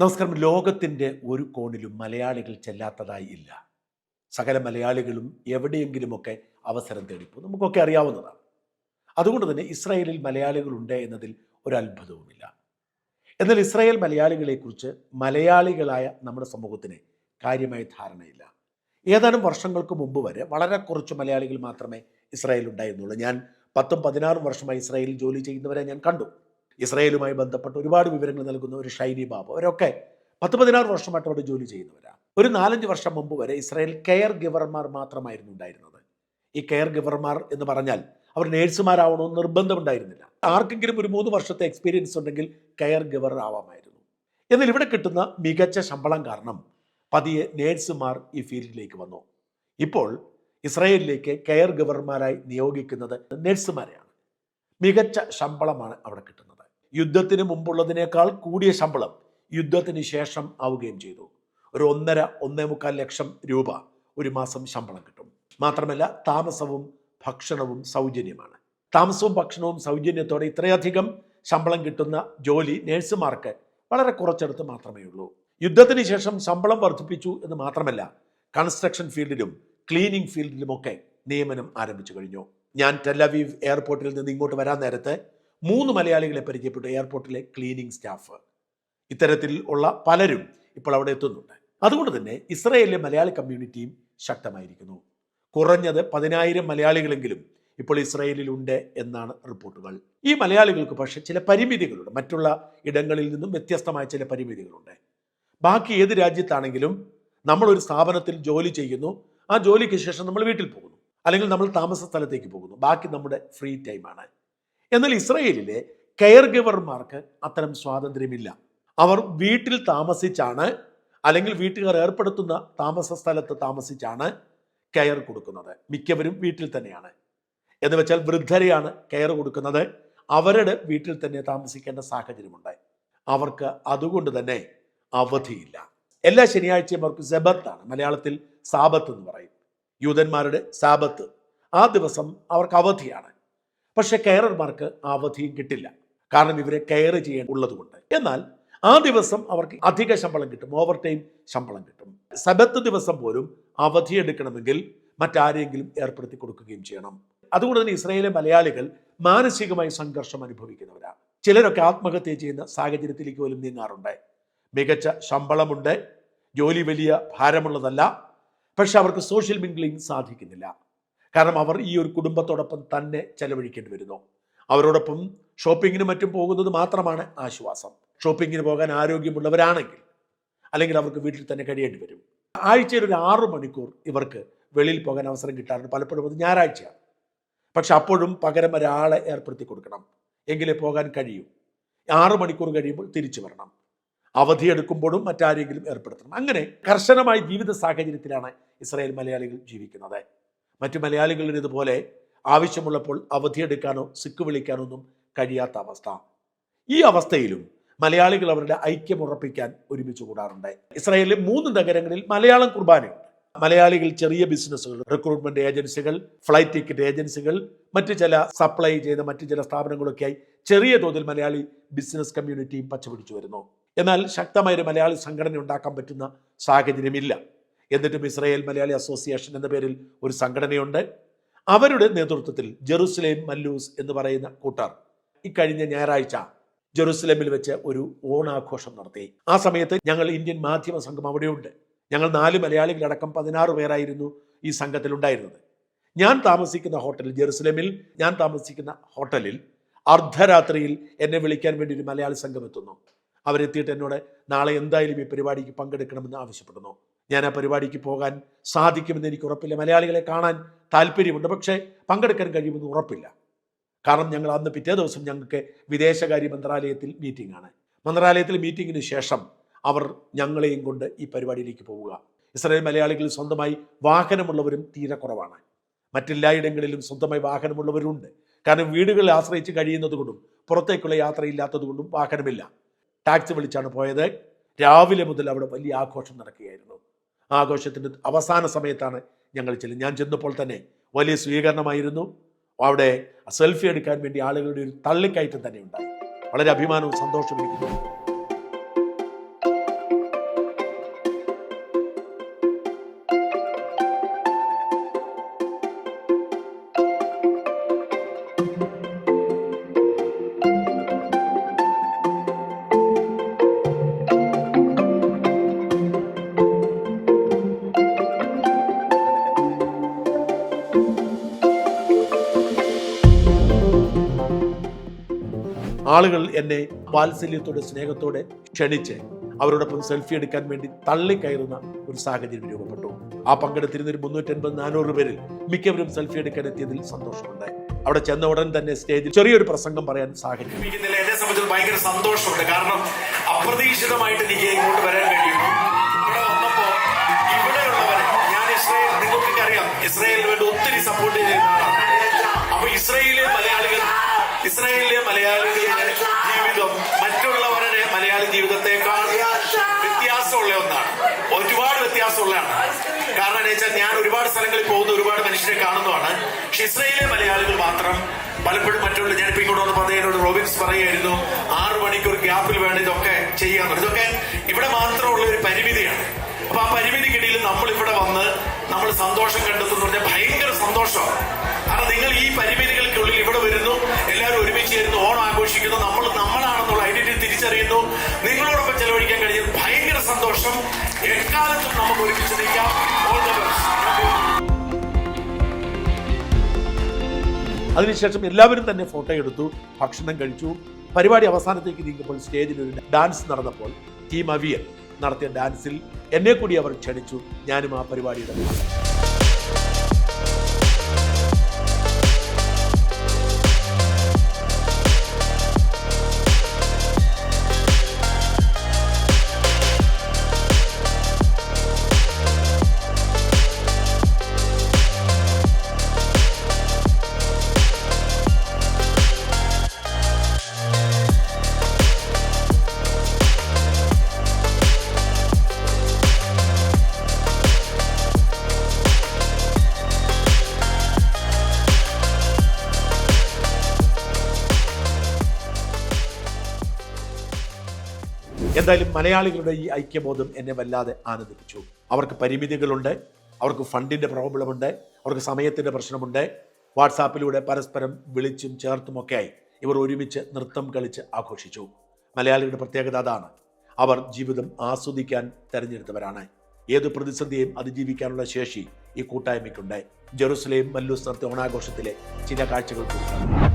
നമസ്കാരം. ലോകത്തിന്റെ ഒരു കോണിലും മലയാളികൾ ചെല്ലാത്തതായി ഇല്ല. സകല മലയാളികളും എവിടെയെങ്കിലുമൊക്കെ അവസരം തേടിപ്പോ നമുക്കൊക്കെ അറിയാവുന്നതാണ്. അതുകൊണ്ട് തന്നെ ഇസ്രായേലിൽ മലയാളികളുണ്ട് എന്നതിൽ ഒരു അത്ഭുതവുമില്ല. എന്നാൽ ഇസ്രായേൽ മലയാളികളെക്കുറിച്ച് മലയാളികളായ നമ്മുടെ സമൂഹത്തിന് കാര്യമായ ധാരണയില്ല. ഏതാനും വർഷങ്ങൾക്ക് മുമ്പ് വരെ വളരെ കുറച്ച് മലയാളികൾ മാത്രമേ ഇസ്രായേൽ ഉണ്ടായിരുന്നുള്ളൂ. ഞാൻ പത്തും പതിനാറും വർഷമായി ഇസ്രായേലിൽ ജോലി ചെയ്യുന്നവരെ ഞാൻ കണ്ടു. ഇസ്രായേലുമായി ബന്ധപ്പെട്ട് ഒരുപാട് വിവരങ്ങൾ നൽകുന്ന ഒരു ഷൈനി ബാബു. അവരൊക്കെ പത്ത് പതിനാറ് വർഷമായിട്ട് അവിടെ ജോലി ചെയ്യുന്നവരാണ് ഒരു നാലഞ്ച് വർഷം മുമ്പ് വരെ ഇസ്രായേൽ കെയർ ഗിവർമാർ മാത്രമായിരുന്നു ഉണ്ടായിരുന്നത്. ഈ കെയർ ഗിവർമാർ എന്ന് പറഞ്ഞാൽ അവർ നേഴ്സുമാരാവണമെന്ന് നിർബന്ധമുണ്ടായിരുന്നില്ല ആർക്കെങ്കിലും ഒരു മൂന്ന് വർഷത്തെ എക്സ്പീരിയൻസ് ഉണ്ടെങ്കിൽ കെയർ ഗിവർ ആവാമായിരുന്നു. എന്നാൽ ഇവിടെ കിട്ടുന്ന മികച്ച ശമ്പളം കാരണം പതിയെ നേഴ്സുമാർ ഈ ഫീൽഡിലേക്ക് വന്നു. ഇപ്പോൾ ഇസ്രായേലിലേക്ക് കെയർ ഗവർമാരായി നിയോഗിക്കുന്നത് നേഴ്സുമാരെയാണ്. മികച്ച ശമ്പളമാണ് അവിടെ കിട്ടുന്നത്. യുദ്ധത്തിന് മുമ്പുള്ളതിനേക്കാൾ കൂടിയ ശമ്പളം യുദ്ധത്തിന് ശേഷം ആവുകയും ചെയ്തു. ഒരു ഒന്നര ഒന്നേ മുക്കാൽ ലക്ഷം രൂപ ഒരു മാസം ശമ്പളം കിട്ടും. മാത്രമല്ല താമസവും ഭക്ഷണവും സൗജന്യമാണ്. താമസവും ഭക്ഷണവും സൗജന്യത്തോടെ ഇത്രയധികം ശമ്പളം കിട്ടുന്ന ജോലി നേഴ്സുമാർക്ക് വളരെ കുറച്ചെടുത്ത് മാത്രമേ ഉള്ളൂ. യുദ്ധത്തിന് ശേഷം ശമ്പളം വർദ്ധിപ്പിച്ചു എന്ന് മാത്രമല്ല കൺസ്ട്രക്ഷൻ ഫീൽഡിലും ക്ലീനിങ് ഫീൽഡിലുമൊക്കെ നിയമനം ആരംഭിച്ചു കഴിഞ്ഞു. ഞാൻ ടെലവീവ് എയർപോർട്ടിൽ നിന്ന് ഇങ്ങോട്ട് വരാൻ നേരത്തെ മൂന്ന് മലയാളികളെ പരിചയപ്പെട്ടു. എയർപോർട്ടിലെ ക്ലീനിങ് സ്റ്റാഫ്. ഇത്തരത്തിൽ ഉള്ള പലരും ഇപ്പോൾ അവിടെ എത്തുന്നുണ്ട്. അതുകൊണ്ട് തന്നെ ഇസ്രയേലിലെ മലയാളി കമ്മ്യൂണിറ്റിയും ശക്തമായിരിക്കുന്നു. കുറഞ്ഞത് പതിനായിരം മലയാളികളെങ്കിലും ഇപ്പോൾ ഇസ്രയേലിലുണ്ട് എന്നാണ് റിപ്പോർട്ടുകൾ. ഈ മലയാളികൾക്ക് പക്ഷേ ചില പരിമിതികളുണ്ട്. മറ്റുള്ള ഇടങ്ങളിൽ നിന്നും വ്യത്യസ്തമായ ചില പരിമിതികളുണ്ട്. ബാക്കി ഏത് രാജ്യത്താണെങ്കിലും നമ്മളൊരു സ്ഥാപനത്തിൽ ജോലി ചെയ്യുന്നു. ആ ജോലിക്ക് ശേഷം നമ്മൾ വീട്ടിൽ പോകുന്നു. അല്ലെങ്കിൽ നമ്മൾ താമസ സ്ഥലത്തേക്ക് പോകുന്നു. ബാക്കി നമ്മുടെ ഫ്രീ ടൈമാണ്. എന്നാൽ ഇസ്രയേലിലെ കെയർ ഗിവർമാർക്ക് അത്തരം സ്വാതന്ത്ര്യമില്ല. അവർ വീട്ടിൽ താമസിച്ചാണ് അല്ലെങ്കിൽ വീട്ടുകാർ ഏർപ്പെടുത്തുന്ന താമസ സ്ഥലത്ത് താമസിച്ചാണ് കെയർ കൊടുക്കുന്നത്. മിക്കവരും വീട്ടിൽ തന്നെയാണ്. എന്ന് വെച്ചാൽ വൃദ്ധരെയാണ് കെയർ കൊടുക്കുന്നത്. അവരുടെ വീട്ടിൽ തന്നെ താമസിക്കേണ്ട സാഹചര്യമുണ്ട്. അവർക്ക് അതുകൊണ്ട് തന്നെ അവധിയില്ല. എല്ലാ ശനിയാഴ്ചയും അവർക്ക് സെബത്താണ്. മലയാളത്തിൽ സാബത്ത് എന്ന് പറയും. യൂതന്മാരുടെ സാബത്ത്. ആ ദിവസം അവർക്ക് അവധിയാണ്. പക്ഷെ കെയറർമാർക്ക് അവധിയും കിട്ടില്ല. കാരണം ഇവരെ കെയർ ചെയ്യാൻ ഉള്ളതുകൊണ്ട്. എന്നാൽ ആ ദിവസം അവർക്ക് അധിക ശമ്പളം കിട്ടും. ഓവർ ടൈം ശമ്പളം കിട്ടും. സബത്ത് ദിവസം പോലും അവധി എടുക്കണമെങ്കിൽ മറ്റാരെങ്കിലും ഏർപ്പെടുത്തി കൊടുക്കുകയും ചെയ്യണം. അതുകൊണ്ട് തന്നെ ഇസ്രായേലിലെ മലയാളികൾ മാനസികമായി സംഘർഷം അനുഭവിക്കുന്നവരാണ്. ചിലരൊക്കെ ആത്മഹത്യ ചെയ്യുന്ന സാഹചര്യത്തിലേക്ക് പോലും നീങ്ങാറുണ്ട്. മികച്ച ശമ്പളമുണ്ട്. ജോലി വലിയ ഭാരമുള്ളതല്ല. പക്ഷെ അവർക്ക് സോഷ്യൽ മിംഗ്ലിംഗ് സാധിക്കുന്നില്ല. കാരണം അവർ ഈ ഒരു കുടുംബത്തോടൊപ്പം തന്നെ ചെലവഴിക്കേണ്ടി വരുന്നു. അവരോടൊപ്പം ഷോപ്പിങ്ങിന് മറ്റും പോകുന്നത് മാത്രമാണ് ആശ്വാസം. ഷോപ്പിങ്ങിന് പോകാൻ ആരോഗ്യമുള്ളവരാണെങ്കിൽ അല്ലെങ്കിൽ അവർക്ക് വീട്ടിൽ തന്നെ കഴിയേണ്ടി വരും. ആഴ്ചയിൽ ഒരു ആറു മണിക്കൂർ ഇവർക്ക് വെളിയിൽ പോകാൻ അവസരം കിട്ടാറുണ്ട്. പലപ്പോഴും അത് ഞായറാഴ്ചയാണ്. പക്ഷെ അപ്പോഴും പകരം ഒരാളെ ഏർപ്പെടുത്തി കൊടുക്കണം. എങ്കിലേ പോകാൻ കഴിയൂ. ആറു മണിക്കൂർ കഴിയുമ്പോൾ തിരിച്ചു വരണം. അവധി എടുക്കുമ്പോഴും മറ്റാരെങ്കിലും ഏർപ്പെടുത്തണം. അങ്ങനെ കർശനമായ ജീവിത സാഹചര്യത്തിലാണ് ഇസ്രായേൽ മലയാളികൾ ജീവിക്കുന്നത്. മറ്റു മലയാളികളിൽ ഇതുപോലെ ആവശ്യമുള്ളപ്പോൾ അവധിയെടുക്കാനോ സിക്ക് വിളിക്കാനോ ഒന്നും കഴിയാത്ത അവസ്ഥ. ഈ അവസ്ഥയിലും മലയാളികൾ അവരുടെ ഐക്യം ഉറപ്പിക്കാൻ ഒരുമിച്ച് കൂടാറുണ്ട്. ഇസ്രായേലിലെ മൂന്ന് നഗരങ്ങളിൽ മലയാളം കുർബാനയുണ്ട്. മലയാളികൾ ചെറിയ ബിസിനസ്സുകൾ റിക്രൂട്ട്മെന്റ് ഏജൻസികൾ ഫ്ലൈറ്റ് ടിക്കറ്റ് ഏജൻസികൾ മറ്റു ചില സപ്ലൈ ചെയ്ത മറ്റു ചില സ്ഥാപനങ്ങളൊക്കെയായി ചെറിയ തോതിൽ മലയാളി ബിസിനസ് കമ്മ്യൂണിറ്റിയും പച്ചപിടിച്ചു വരുന്നു. എന്നാൽ ശക്തമായ ഒരു മലയാളി സംഘടന ഉണ്ടാക്കാൻ പറ്റുന്ന സാഹചര്യമില്ല. എന്നിട്ടും ഇസ്രായേൽ മലയാളി അസോസിയേഷൻ എന്ന പേരിൽ ഒരു സംഘടനയുണ്ട്. അവരുടെ നേതൃത്വത്തിൽ ജെറുസലേം മല്ലൂസ് എന്ന് പറയുന്ന കൂട്ടർ ഇക്കഴിഞ്ഞ ഞായറാഴ്ച ജെറുസലേമിൽ വെച്ച് ഒരു ഓണാഘോഷം നടത്തി. ആ സമയത്ത് ഞങ്ങൾ ഇന്ത്യൻ മാധ്യമ സംഘം അവിടെയുണ്ട്. ഞങ്ങൾ നാല് മലയാളികളടക്കം പതിനാറ് പേരായിരുന്നു ഈ സംഘത്തിൽ ഉണ്ടായിരുന്നത് ഞാൻ താമസിക്കുന്ന ഹോട്ടലിൽ ജെറുസലേമിൽ ഞാൻ താമസിക്കുന്ന ഹോട്ടലിൽ അർദ്ധരാത്രിയിൽ എന്നെ വിളിക്കാൻ വേണ്ടി ഒരു മലയാളി സംഘം എത്തുന്നു. അവരെത്തിയിട്ട് എന്നോട് നാളെ എന്തായാലും ഈ പരിപാടിക്ക് പങ്കെടുക്കണമെന്ന് ആവശ്യപ്പെടുന്നു. ഞാൻ ആ പരിപാടിക്ക് പോകാൻ സാധിക്കുമെന്ന് എനിക്ക് ഉറപ്പില്ല. മലയാളികളെ കാണാൻ താല്പര്യമുണ്ട്. പക്ഷേ പങ്കെടുക്കാൻ കഴിയുമെന്ന് ഉറപ്പില്ല. കാരണം ഞങ്ങൾ അന്ന് പിറ്റേ ദിവസം ഞങ്ങൾക്ക് വിദേശകാര്യ മന്ത്രാലയത്തിൽ മീറ്റിംഗ് ആണ്. മന്ത്രാലയത്തിൽ മീറ്റിംഗിന് ശേഷം അവർ ഞങ്ങളെയും കൊണ്ട് ഈ പരിപാടിയിലേക്ക് പോവുക. ഇസ്രായേൽ മലയാളികളിൽ സ്വന്തമായി വാഹനമുള്ളവരും തീരെ കുറവാണ്. മറ്റെല്ലായിടങ്ങളിലും സ്വന്തമായി വാഹനമുള്ളവരുണ്ട്. കാരണം വീടുകളിൽ ആശ്രയിച്ച് കഴിയുന്നത് കൊണ്ടും പുറത്തേക്കുള്ള യാത്രയില്ലാത്തത് കൊണ്ടും വാഹനമില്ല. ടാക്സി വിളിച്ചാണ് പോയത്. രാവിലെ മുതൽ അവിടെ വലിയ ആഘോഷം നടക്കുകയായിരുന്നു. ആഘോഷത്തിന്റെ അവസാന സമയത്താണ് ഞങ്ങൾ ചെല്ലുന്നത്. ഞാൻ ചെന്നപ്പോൾ തന്നെ വലിയ സ്വീകരണമായിരുന്നു. അവിടെ സെൽഫി എടുക്കാൻ വേണ്ടി ആളുകളുടെ ഒരു തള്ളിക്കയറ്റം തന്നെ ഉണ്ടായി. വളരെ അഭിമാനവും സന്തോഷവും എനിക്ക് ആളുകൾ എന്നെ വാത്സല്യത്തോടെ സ്നേഹത്തോടെ ക്ഷണിച്ച് അവരോടൊപ്പം സെൽഫി എടുക്കാൻ വേണ്ടി തള്ളിക്കയറുന്ന ഒരു സാഹചര്യം രൂപപ്പെട്ടു. ആ പങ്കെടുത്തിരുന്ന ഒരു മുന്നൂറ്റൻപത് നാനൂറ് പേരിൽ മിക്കവരും സെൽഫി എടുക്കാൻ എത്തിയതിൽ സന്തോഷമുണ്ടായി അവിടെ ചെന്ന ഉടൻ തന്നെ സ്റ്റേജിൽ ചെറിയൊരു പ്രസംഗം പറയാൻ സാഹചര്യം. എന്നെ സംബന്ധിച്ച് ഭയങ്കര സന്തോഷമുണ്ട്. കാരണം അപ്രതീക്ഷിതമായിട്ട് എനിക്ക് ഇങ്ങോട്ട് വരാൻ കഴിയുന്നു. ഇവിടെ വന്നപ്പോ ഇവിടെയുള്ളവരെ ഞാൻ ഇസ്രായേൽ നിങ്ങൾക്കൊക്കെ അറിയാം ഇസ്രായേലിന് വേണ്ടി ഒത്തിരി സപ്പോർട്ട് ചെയ്തിരുന്നതാണ് ഞാൻ ഒരുപാട് സ്ഥലങ്ങളിൽ പോകുന്ന ഒരുപാട് മനുഷ്യരെ കാണുന്നതാണ്. പക്ഷെ ഇസ്രയേലിലെ മലയാളികൾ മാത്രം. പലപ്പോഴും മറ്റുള്ള ഞാനിപ്പോ ഇങ്ങോട്ട് വന്നപ്പോൾ അദ്ദേഹത്തോട് റോബിൻസ് പറയുമായിരുന്നു ആറ് മണിക്കൂർ ഗ്യാപ്പിൽ വേണം ഇതൊക്കെ ചെയ്യാൻ ഇതൊക്കെ ഇവിടെ മാത്രമുള്ള ഒരു പരിമിതിയാണ്. അപ്പൊ ആ പരിമിതിക്കിടയിൽ നമ്മൾ ഇവിടെ വന്ന് നമ്മൾ സന്തോഷം കണ്ടെത്തുന്നു പറഞ്ഞാൽ ഭയങ്കര സന്തോഷമാണ്. കാരണം നിങ്ങൾ ഈ പരിമിതികൾക്കുള്ളിൽ ഇവിടെ വരുന്നു എല്ലാവരും ഒരുമിച്ച് ചേരുന്നു ഓണം ആഘോഷിക്കുന്നു നമ്മൾ നമ്മളാണെന്നുള്ള ഐഡന്റിറ്റി തിരിച്ചറിയുന്നു. നിങ്ങളോടൊപ്പം ചെലവഴിക്കാൻ കഴിഞ്ഞാൽ ഭയങ്കര സന്തോഷം. എക്കാലത്തും നമുക്ക് ഒരുമിച്ച് നിൽക്കാം. ഓൾ അതിനുശേഷം എല്ലാവരും തന്നെ ഫോട്ടോ എടുത്തു ഭക്ഷണം കഴിച്ചു. പരിപാടി അവസാനത്തേക്ക് നീങ്ങുമ്പോൾ സ്റ്റേജിൽ ഒരു ഡാൻസ് നടന്നപ്പോൾ ടീം അവിയൽ നടത്തിയ ഡാൻസിൽ എന്നെ കൂടി അവർ ക്ഷണിച്ചു. ഞാനും ആ പരിപാടിയുടെ എന്തായാലും മലയാളികളുടെ ഈ ഐക്യബോധം എന്നെ വല്ലാതെ ആനന്ദിപ്പിച്ചു. അവർക്ക് പരിമിതികളുണ്ട് അവർക്ക് ഫണ്ടിന്റെ പ്രോബ്ലമുണ്ട് അവർക്ക് സമയത്തിന്റെ പ്രശ്നമുണ്ട്. വാട്സാപ്പിലൂടെ പരസ്പരം വിളിച്ചും ചേർത്തുമൊക്കെയായി ഇവർ ഒരുമിച്ച് നൃത്തം കളിച്ച് ആഘോഷിച്ചു. മലയാളികളുടെ പ്രത്യേകത അതാണ് അവർ ജീവിതം ആസ്വദിക്കാൻ തെരഞ്ഞെടുത്തവരാണ്. ഏത് പ്രതിസന്ധിയെയും അതിജീവിക്കാനുള്ള ശേഷി ഈ കൂട്ടായ്മയ്ക്കുണ്ട്. ജെറുസലേം മല്ലൂസ് നടത്തിയ ഓണാഘോഷത്തിലെ ചില കാഴ്ചകൾ കൂടി